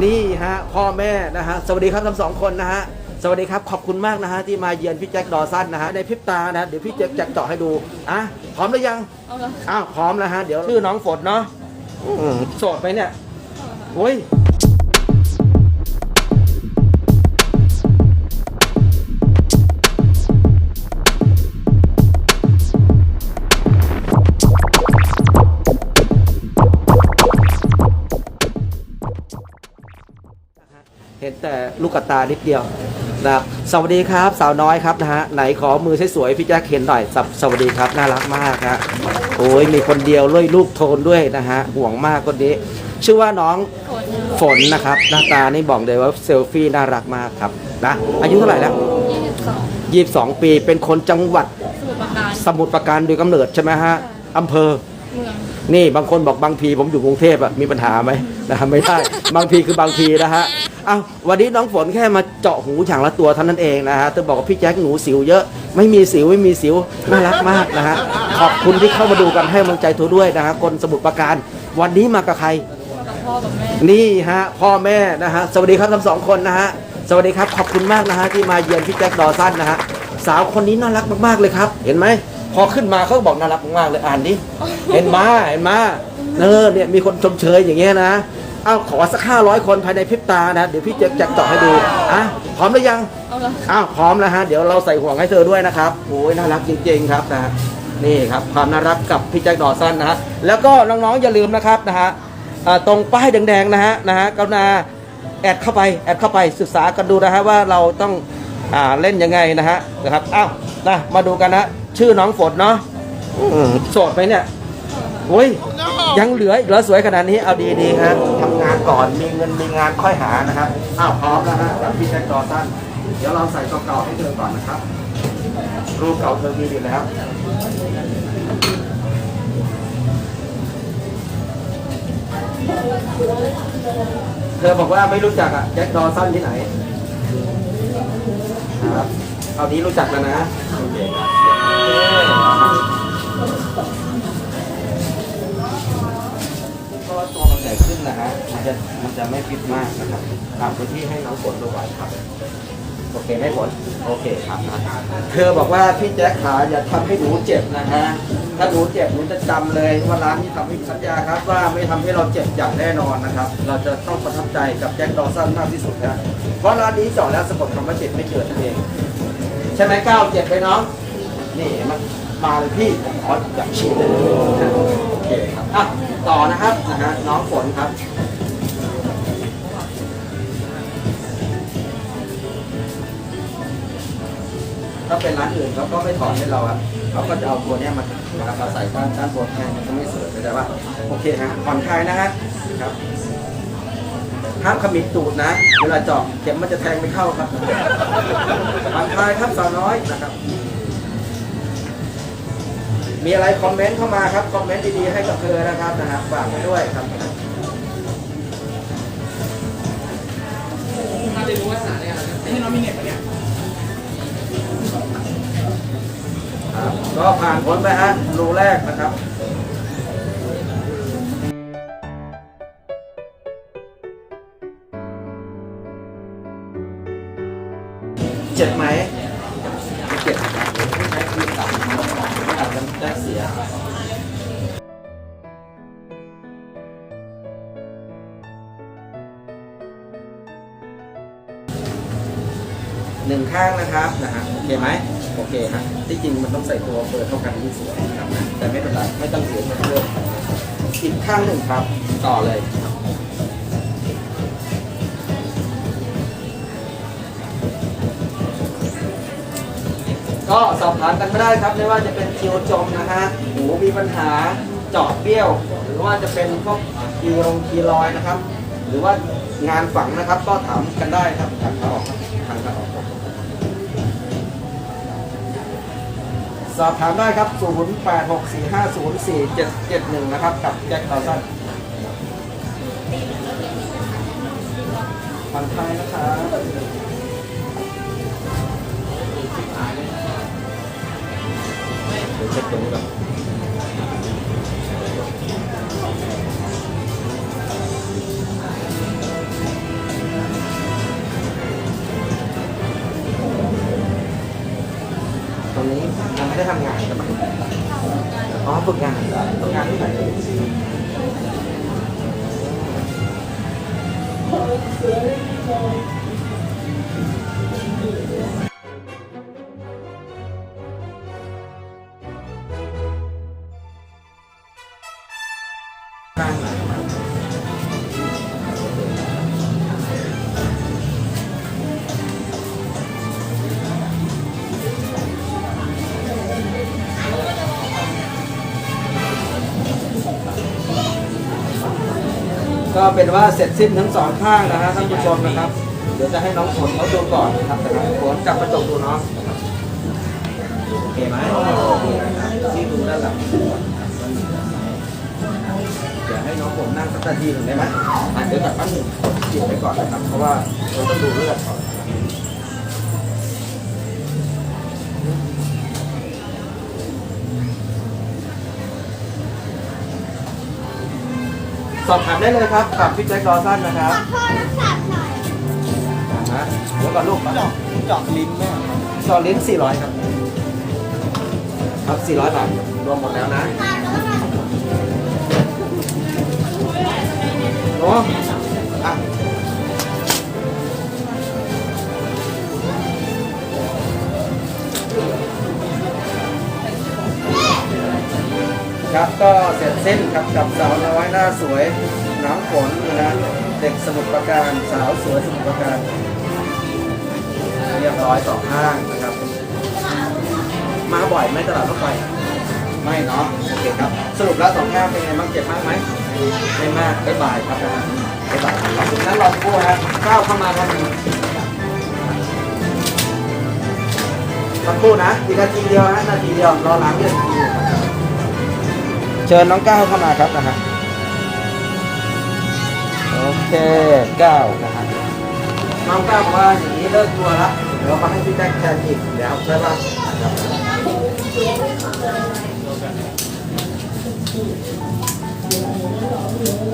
นี่ฮะพ่อแม่นะฮะสวัสดีครับทั้งสองคนนะฮะสวัสดีครับขอบคุณมากนะฮะที่มาเยือนพี่แจ็คดอสันนะฮะในพริบตานะเดี๋ยวพี่แจ็คจะเจาะให้ดูอะพร้อมหรือยังเอาละอ้าวพร้อมแล้วฮะเดี๋ยวชื่อน้องฝนเนาะอืมโสดไหมเนี่ยโอ้ย เห็นแต่ลูกกระตานิดเดียวนะครับสวัสดีครับสาวน้อยครับนะฮะไหนขอมือสวยๆพี่แจ็คเห็นหน่อยสวสวัสดีครับน่ารักมากฮะโอ้ยมีคนเดียวด้วยลูกโทนด้วยนะฮะห่วงมากคนนี้ ชื่อว่าน้องฝนฝนนะครับ หน้าตานี่บอกเลยว่าเซลฟี่น่ารักมากครับนะอายุเท่าไหร่แล้วยี่สิบสองยี่สองปีเป็นคนจังหวัดสมุทรปราการสมุทรปราการโดยกำเนิดใช่ไหมฮะอำเภอเมืองนี่บางคนบอกบางพีผมอยู่กรุงเทพอะมีปัญหาไหมนะฮะไม่ได้บางพีคือบางพีนะฮะ อ้าววันนี้น้องฝนแค่มาเจาะหูฉางละตัวเท่านั้นเองนะฮะเธอบอกว่าพี่แจ็คหนูสิวเยอะ ไม่มีสิวไม่มีสิวน่ารักมากนะฮะ ขอบคุณที่เข้ามาดูกันให้กำลังใจเธอด้วยนะฮะคนสมุทรปราการ วันนี้มากับใครมากับพ่อกับแม่ นี่ฮะพ่อแม่นะฮะสวัสดีครับทั้งสองคนนะฮะสวัสดีครับขอบคุณมากนะฮะที่มาเยือนพี่แจ็คดอสันนะฮะสาวคนนี้น่ารักมากๆเลยครับ เห็นไหมพอขึ้นมาเขาก็บอกน่ารักมากๆเลยอ่านดิเห็นมาเห็นมาเออเนี่ยมีคนชมเชยอย่างเงี้ยนะ เอาขอสักห้าร้อยคนภายในพริบตานะเดี๋ยวพี่จะจะเจาะให้ดูอะพร้อมหรือยังเอาละอ้าวพร้อมแล้วฮะเดี๋ยวเราใส่ห่วงให้เธอด้วยนะครับโอ้ยน่ารักจริง ๆ ครับนะฮะนี่ครับความน่ารักกับพี่แจ็คดอสันนะฮะแล้วก็น้องๆอย่าลืมนะครับนะฮะอ่าตรงป้ายแดงๆนะฮะนะฮะกรุณาแอดเข้าไปแอดเข้าไปศึกษากันดูนะฮะว่าเราต้องอ่าเล่นยังไงนะฮะนะครับอ้าวนะมาดูกันนะชื่อน้องฝนเนาะอืมโสดไหมเนี่ยโอ้ยยังเหลืออีกเหรอสวยขนาดนี้เอาดีๆฮะทำงาน ก่อนมีเงินมีงานค่อยหานะครับอ้าวพร้อมแล้วฮะกับพี่แจ็คดอสันเดี๋ยวเราใส่ตัวเก่าให้เธอก่อนนะครับ รูปเก่าเธอมีอยู่แล้วเธอบอกว่าไม่รู้จักอะแจ็คดอสันที่ไหนครับเอานี้รู้จักแล้วนะ มันจะไม่ฟิตมากนะครับตามพื้นที่ให้น้องฝนดูไว้ครับ โอเคไม่ผลโอเคครับนะเธอบอกว่าพี่แจ็คขาอย่าทำให้หนูเจ็บนะฮะ ถ้าหนูเจ็บหนูจะจำเลยว่าร้านนี้ทำให้สัญญาครับ ว่าไม่ทำให้เราเจ็บอย่างแน่นอนนะครับ เราจะต้องประทับใจกับแจ็คดอสันมากที่สุดนะเพราะร้านนี้จอดแล้วสะกดคำว่าเจ็บไม่เกิดนั่นเอง ใช่ไหมก้าวเจ็บไปน้องนี่มันมาเลยพี่ขออยากฉีดเลยนะโอเคครับอะต่อนะครับนะฮะน้องฝนครับ ถ้าเป็นร้านอื่นเขาก็ไม่ถอดให้เราครับเขาก็จะเอาตัวเนี้ยมานะครับมาใส่ด้านด้านบนให้มันก็ไม่สวยเข้าใจป่ะโอเคฮะผ่อนคลายนะฮะครับห้ามขมิบตูดนะ เวลาเจาะเข็มมันจะแทงไม่เข้าครับผ่อนคลายครับสาวน้อยนะครับ มีอะไรคอมเมนต์เข้ามาครับคอมเมนต์ดีๆให้กับเธอนะครับนะฮะฝากไว้ด้วยครับถ้าได้รู้ว่าสารเนี่ยให้น้องมีเน็ตปะเนี่ย ครับก็ผ่านพ้นไปฮะรูแรกนะครับเจ็บไหมเจ็บครับใช้ครีมตัดไม่อาจจะได้เสียหนึ่งข้างนะครับนะฮะโอเคไหม โอเคฮะที่จริงมันต้องใส่ตัวเปิดเท่ากันที่สวยนะครับแต่ไม่เป็นไรไม่ต้องเสียเรื่องอีกข้างหนึ่งครับ ต่อเลยก็สอบถามกันไม่ได้ครับไม่ว่าจะเป็นคิวจมนะฮะหูมีปัญหาเจาะเบี้ยว หรือว่าจะเป็นพวกคีลงคีลอยนะครับ หรือว่างานฝังนะครับ ก็ถามกันได้ครับทางเขาออกครับทางเขาออก สอบถามได้ครับ 0864504771 นะครับ กับแจ็คดอสันผ่อนคลายนะครับเดี๋ยวเช็คตรงนี้ก่อน ได้ทำงานใช่ไหมอ๋อฝึกงานฝึกงานที่ไหนข้ ก็เป็นว่าเสร็จสิ้นทั้งสองข้างนะฮะท่านผู้ชมนะครับ เดี๋ยวจะให้น้องฝนเขาดูก่อนนะครับแต่น้องฝนจับกระจกดูเนาะโอเคไหมที่ดูด้านหลังเดี๋ยวให้น้องฝนนั่งสักนาทีหนึ่งได้ไหมอะเดี๋ยวจับปั้นหนึ่งหยิบไปก่อนนะครับ เพราะว่าเราต้องดูเลือดก่อน อบถามได้เลยครับกับพี่แจ็คดอสันนะครับ ขอโทรศัพท์หน่อยนะฮะแล้วก็ลูกเจาะเจาะลิ้นแม่เจาะลิ้น 400 ครับ ครับ 400 บาท รวมหมดแล้วนะโอ้อ่ ครับก็เสร็จสิ้นครับกับสาวน้อยหน้าสวยน้ำฝนนะฮะเด็กสมุทรปราการสาวสวยสมุทรปราการเรียบร้อยสองห้างนะครับ มาบ่อยไหมตลาดรถไฟไม่เนาะโอเคครับ สรุปแล้วสองห้างเป็นไงบ้างเจ็บมากไหมไม่มากไม่บ่ายครับนะฮะไม่บ่ายขอบคุณนั้นรอสักครู่ฮะก้าวเข้ามาครับสักครู่นะอีกนาทีเดียวฮะนาทีเดียวรอล้างเลือดที เชิญน้องก้าวเข้ามาครับนะฮะโอเคก้าวนะฮะน้องก้าวบอกว่าอย่างนี้เลิกตัวละเดี๋ยวมาให้พี่แจ็คแทนอีกเดี๋ยวใช่ป่ะครับ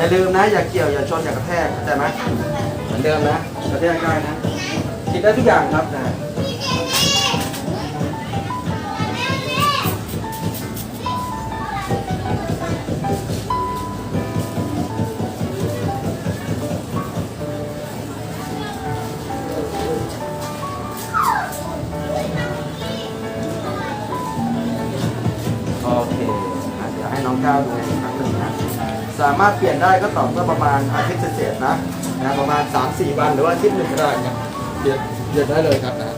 อย่าลืมนะ อย่าเกี่ยว อย่าชน อย่ากระแทกเข้าใจไหมเหมือนเดิมนะกระแทกได้นะ คิดได้ทุกอย่างครับนะ สามารถเปลี่ยนได้ก็ต่อเมื่อประมาณอาทิตย์เศษๆนะนะประมาณ 3-4 วันหรือว่าอาทิตย์หนึ่งก็ได้ครับเปลี่ยนเปลี่ยนได้เลยครับนะ